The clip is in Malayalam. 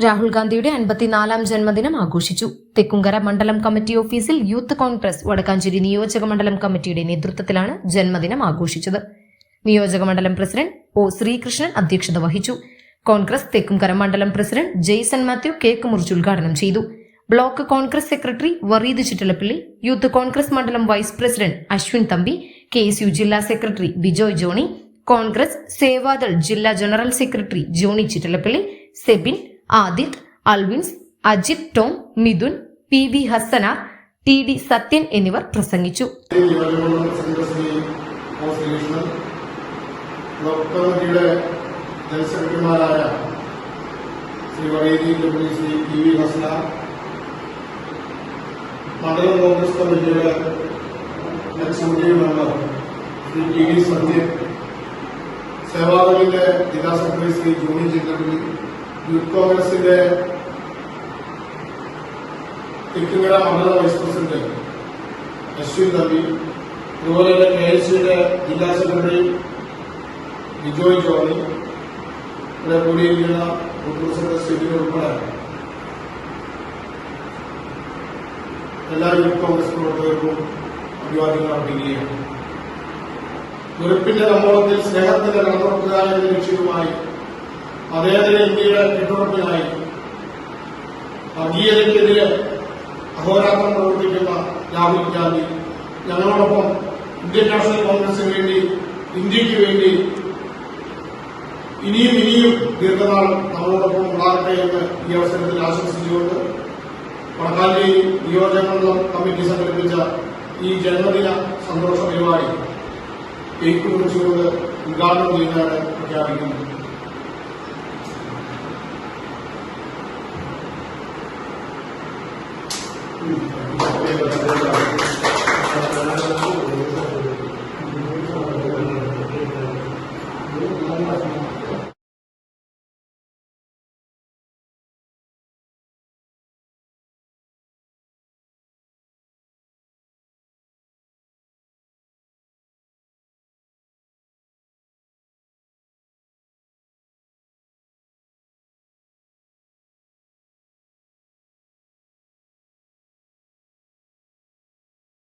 രാഹുൽ ഗാന്ധിയുടെ അൻപത്തിനാലാം ജന്മദിനം ആഘോഷിച്ചു. തെക്കുംകര മണ്ഡലം കമ്മിറ്റി ഓഫീസിൽ യൂത്ത് കോൺഗ്രസ് വടക്കാഞ്ചേരി നിയോജക മണ്ഡലം കമ്മിറ്റിയുടെ നേതൃത്വത്തിലാണ് ജന്മദിനം ആഘോഷിച്ചത്. നിയോജക മണ്ഡലം പ്രസിഡന്റ് ഒ ശ്രീകൃഷ്ണൻ അധ്യക്ഷത വഹിച്ചു. കോൺഗ്രസ് തെക്കുംകര മണ്ഡലം പ്രസിഡന്റ് ജെയ്സൺ മാത്യു കേക്ക് മുറിച്ച് ഉദ്ഘാടനം ചെയ്തു. Block Congress secretary Vareed Chittilappally youth Congress മണ്ഡലം vice president Ashwin Thampi K S U ജില്ലാ സെക്രട്ടറി ബിജോയ് ജോണി കോൺഗ്രസ് സേവാദൾ ജില്ലാ general secretary Johny Chittilappally Sebin Adith Alvins Ajith Tom Mithun P V Hasana T D Sathyan എന്നിവർ പ്രസംഗിച്ചു. President Shri Vaderi W Shri T V Hasana മണ്ഡലം കോൺഗ്രസ് കമ്മിറ്റിയുടെ executive member Shri T V Sathyan സേവാദളിന്റെ ജില്ലാ സെക്രട്ടറി ശ്രീ ജോണി ചിത്രപ്പള്ളി യൂത്ത് കോൺഗ്രസിന്റെ തിരുത്തുകര മണ്ഡല വൈസ് പ്രസിഡന്റ് അശ്വിൻ നബി അതുപോലെ തന്നെ കെ എസ് സിയുടെ ജില്ലാ സെക്രട്ടറി ബിജോയ് ജോണി ഇവിടെ കൂടിയിരിക്കുന്ന ഉദ്യോഗസ്ഥരുടെ സ്ഥിതി ഉൾപ്പെടെ എല്ലാ യൂത്ത് കോൺഗ്രസ് പ്രവർത്തകർക്കും അഭിവാദ്യങ്ങൾ അർപ്പിക്കുകയാണ്. വെറുപ്പിന്റെ കമ്പോളത്തിൽ സ്നേഹത്തിന്റെ കടന്നുറക്കുക എന്ന ലക്ഷ്യവുമായി അതേതര ഇന്ത്യയുടെ കെട്ടുറപ്പിനായി വർഗീയതയ്ക്കെതിരെ അഹോരാത്രം പ്രവർത്തിക്കുന്ന രാഹുൽ ഗാന്ധി. ഞങ്ങളോടൊപ്പം ഇന്ത്യൻ നാഷണൽ കോൺഗ്രസിന് വേണ്ടി ഇന്ത്യയ്ക്ക് വേണ്ടി ഇനിയും ഇനിയും ദീർഘനാൾ നമ്മളോടൊപ്പം ഉണ്ടാകട്ടെ എന്ന് ഈ അവസരത്തിൽ ആശംസിച്ചുകൊണ്ട് വടക്കാഞ്ചേരി നിയോജകമണ്ഡലം കമ്മിറ്റി സംഘടിപ്പിച്ച ഈ ജന്മദിന സന്തോഷ പരിപാടി കേക്ക് മുറിച്ചുകൊണ്ട് ഉദ്ഘാടനം ചെയ്യുന്നതാണ് പ്രഖ്യാപിക്കുന്നത്. Thank you.